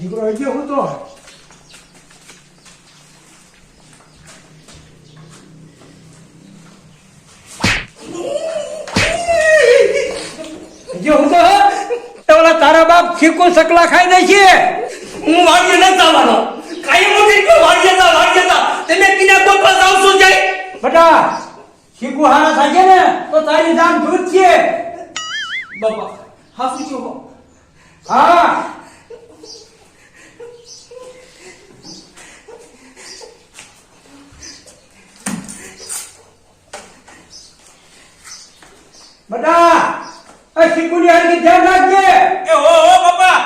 દીકરો હું તો હજી હું તો ઓલા તારા બાપ ફીકો સકલા ખાઈ દે છે હું વાડીએ ન જવાનો. કાઈ મોટી કે વાડીએ જા વાડીએ જા. તમે કિના ગોતવા જાવ છો? જાય બટા ફીકો હારા થાય ને તો તારી જાન દૂર છે. બાપા હાસુ છો હા. બટા એ ચીકુની હરકી ધ્યાન રાખજે. એ હો હો બાપા.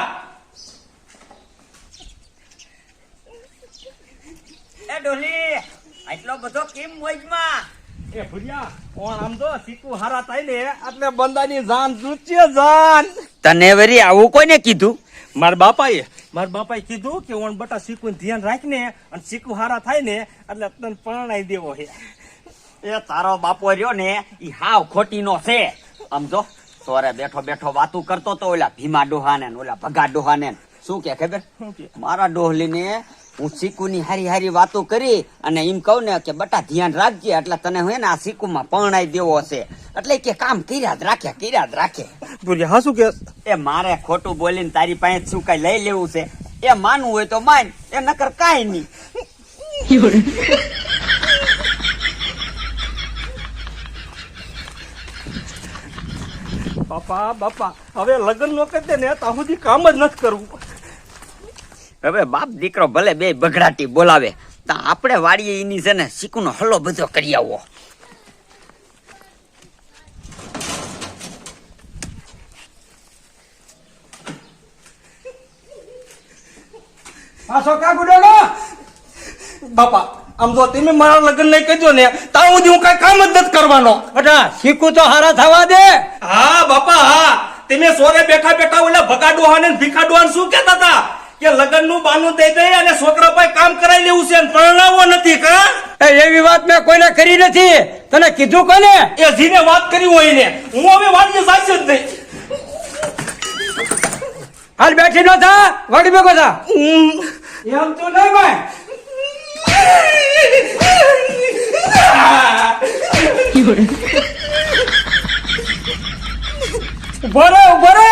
એ ડોલી આટલો બધો કેમ મોજમાં? એ ભુરિયા કોણ આમ તો? સીકુ હારા થાય ને એટલે બંદાની જાન દૂચે જાન. તને વરી આવું કોઈને કીધું? મારા બાપાએ મારા બાપાએ કીધું કે ઓણ બટા સીકુ ધ્યાન રાખને અને સીકુ હારા થાય ને એટલે તને પરણાઈ દેવો હે. એ તારો બાપો રહ્યો ને ઈ હાવ ખોટી નો છે. આમ જો સોરે બેઠો બેઠો વાતું કરતો તો ઓલા ભીમા ડોહાને ને ઓલા ભગા ડોહાને ને. શું કે ખબર? મારા ડોહલી મારા ડોહલીને હું ચીકુની હારી હારી વાતો કરી અને એમ કહું ને કે બટા ધ્યાન રાખજે એટલે તને હું ને આ ચીકુમાં પરણાઈ દેવો છે. એટલે કે કામ કર્યા જ રાખે કર્યા જ રાખે. ભુરિયા હા શું કે? એ મારે ખોટું બોલીને તારી પાસે શું કઈ લઈ લેવું છે? એ માનવું હોય તો માન એ નકર કાંઈ નહીં. બાપા બાપા હવે લગ્ન નો કરી દે ને ત્યાં સુધી કામ જ નથી કરવું. હવે બાપ દીકરો ભલે બે બગડાટી બોલાવે તો આપણે વાડીએ એની છે ને શીકુનો હલ્લો બધો કરી આવો. પાછો કા ગુડોનો બાપા આમ જો તમે મારા લગ્ન નહીં કહેજો ને તા સુધી હું કઈ કામ જ નથી કરવાનો. બટા શીખું તો હારા થવા દે. હા બાપા હા. તમે સોરે બેઠા બેઠા ઓલા ભગા ડોહાને ને ભીખા ડોહાને શું કહેતા હતા? કે લગ્નનું બાનું દઈ દઈ અને છોકરા પાસે કામ કરાવી લેવું છે અને પરણાવવો નથી કા? એવી વાત મેં કોઈને કરી નથી. તને કીધું કોને? એ જીને વાત કરી હોય ને. હું હવે વાડીએ સાચી જ નહીં. હાલ બેઠી નો થા. વડી ભેગો થા. એમ તું નહીં ભાઈ. ઊભો રે ઊભો રે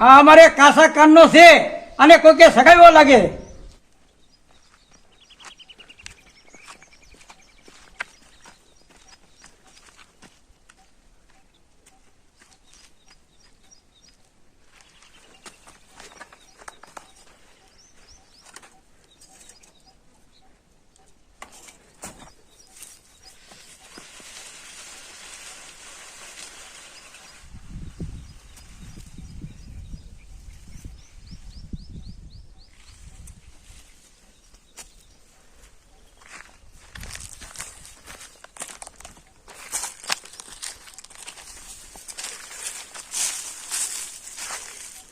આ અમારે કાસા કાનનો છે અને કોઈ કે સગાવ્યો લાગે.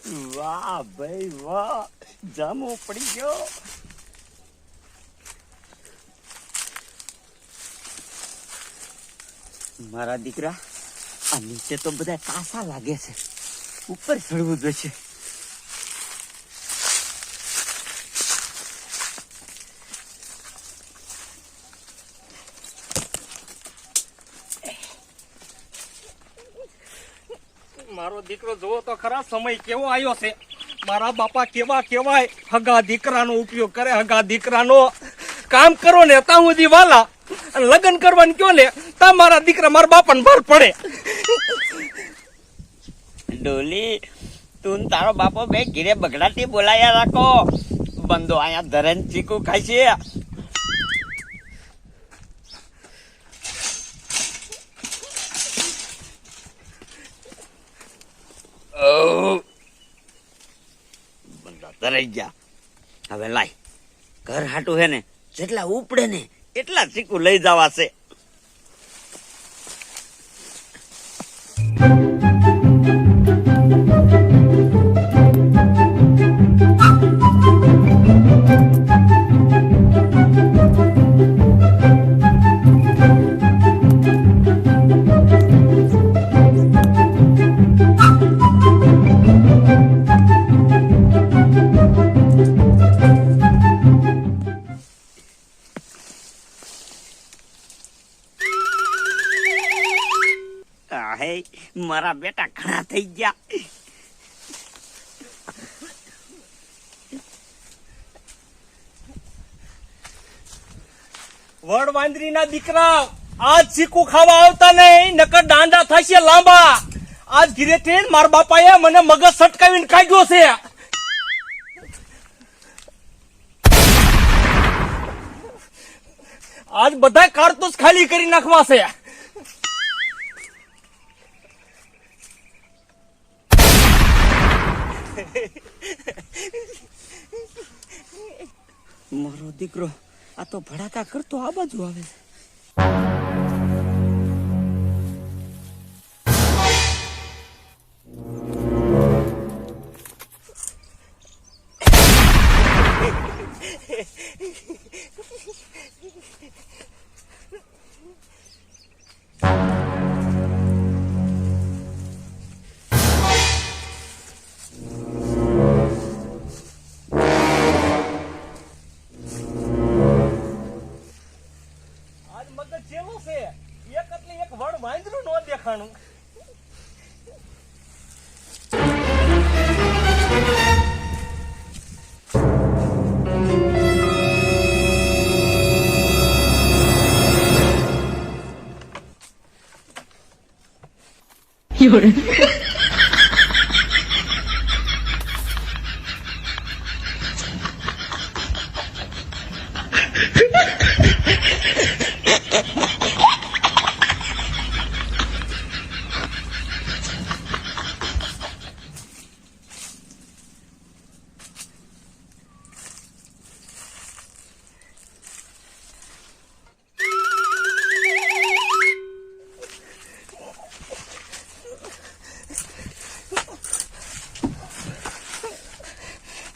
વાહ ભાઈ વાહ, જામો પડી ગયો. મારા દીકરા, આ નીચે તો બધા કાસા લાગે છે. ઉપર ચડવું જોઈશે. મારો દીકરો જોવો તો ખરા, સમય કેવો આવ્યો છે. મારા બાપા કેવા કેવાય હગા દીકરાનો ઉપયોગ કરે, હગા દીકરાનો કામ કરો ને ત્યાં સુધી વાલા. અને લગ્ન કરવાનું કયો ને, તા મારા દીકરા મારા બાપાને ભર પડે. ડોલી, તું તારો બાપો બે ઘીરે બગડાટી બોલાયા રાખો. બંદો અહીંયા ધરણ ચીકુ ખાય છે ઓ ધરાઈ ગયા. હવે લાય. ઘર હાટું હે ને, જેટલા ઉપડે ને, એટલા ચીકુ લઈ જવા છે મારા બેટા ઘણા થઈ ગયા. વડવાંદરીના દીકરા, આજ ચીકુ ખાવા આવતા નહીં, નકર દાંડા થશે લાંબા. આજ ઘીરે થઈને મારા બાપાએ મને મગજ સટકાવીને કાઢ્યો છે. આજ બધા કારતૂસ ખાલી કરી નાખવા છે. મારો દીકરો, આ તો ભડાકા કરતો આ બાજુ આવે છે. കാണും 有人。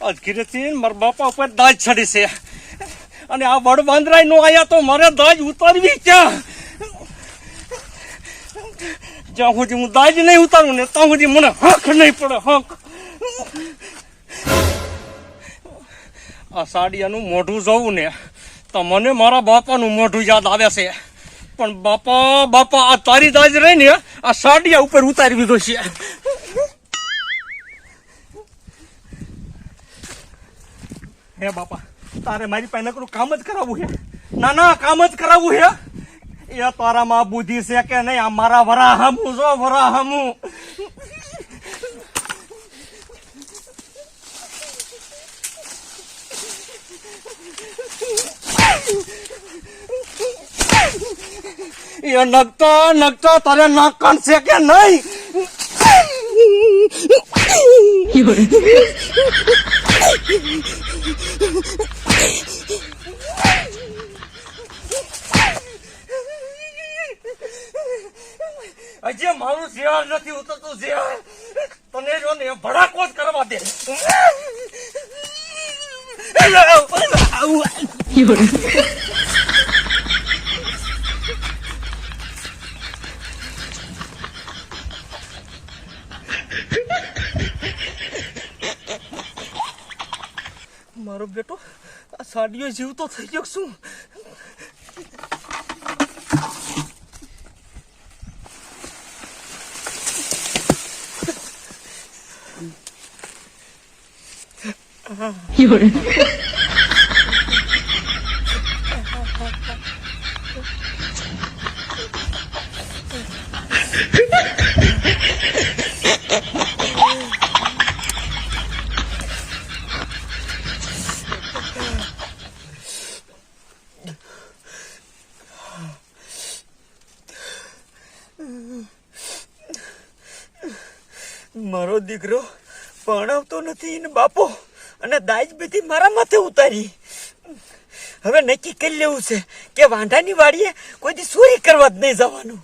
આજ ઘીરેથી મારા બાપા ઉપર દાજ ચડી છે. અને આ વડ બાંદરાય નો આયા તો મારે દાજ ઉતારવી ક્યાં? જ્યાં સુધી હું દાજ નહીં ઉતારું ને ત્યાં સુધી મને હક નહીં પડે, હક. આ સાડિયાનું મોઢું જોવું ને તો મને મારા બાપાનું મોઢું યાદ આવે છે. પણ બાપા બાપા, આ તારી દાજ રહી ને આ સાડિયા ઉપર ઉતારી દીધો છે. હે બાપા, તારે મારી પાસે નકરું કામ જ કરાવવું છે ના ના, કામ જ કરાવવું છે એ તારામાં બુદ્ધિ છે કે નહીં? આ મારા વરા હમું જો વરા હમું એ નગતો નગતો તારે નાકણ છે કે નહીં? હજી મારું શિયાળ નથી ઉતરતું શિયાળ. તને જો ને ભડાકો જ કરવા દે. મારો બેટો આ સાડીઓ જીવતો થઈ ગયો શું મારો દીકરો ભણાવતો નથી ને બાપો અને દાજ બેથી મારા માથે ઉતારી. હવે નક્કી કરી લેવું છે કે વાંઢાની વાડીએ કોઈ દી ચોરી કરવા જ નહીં જવાનું.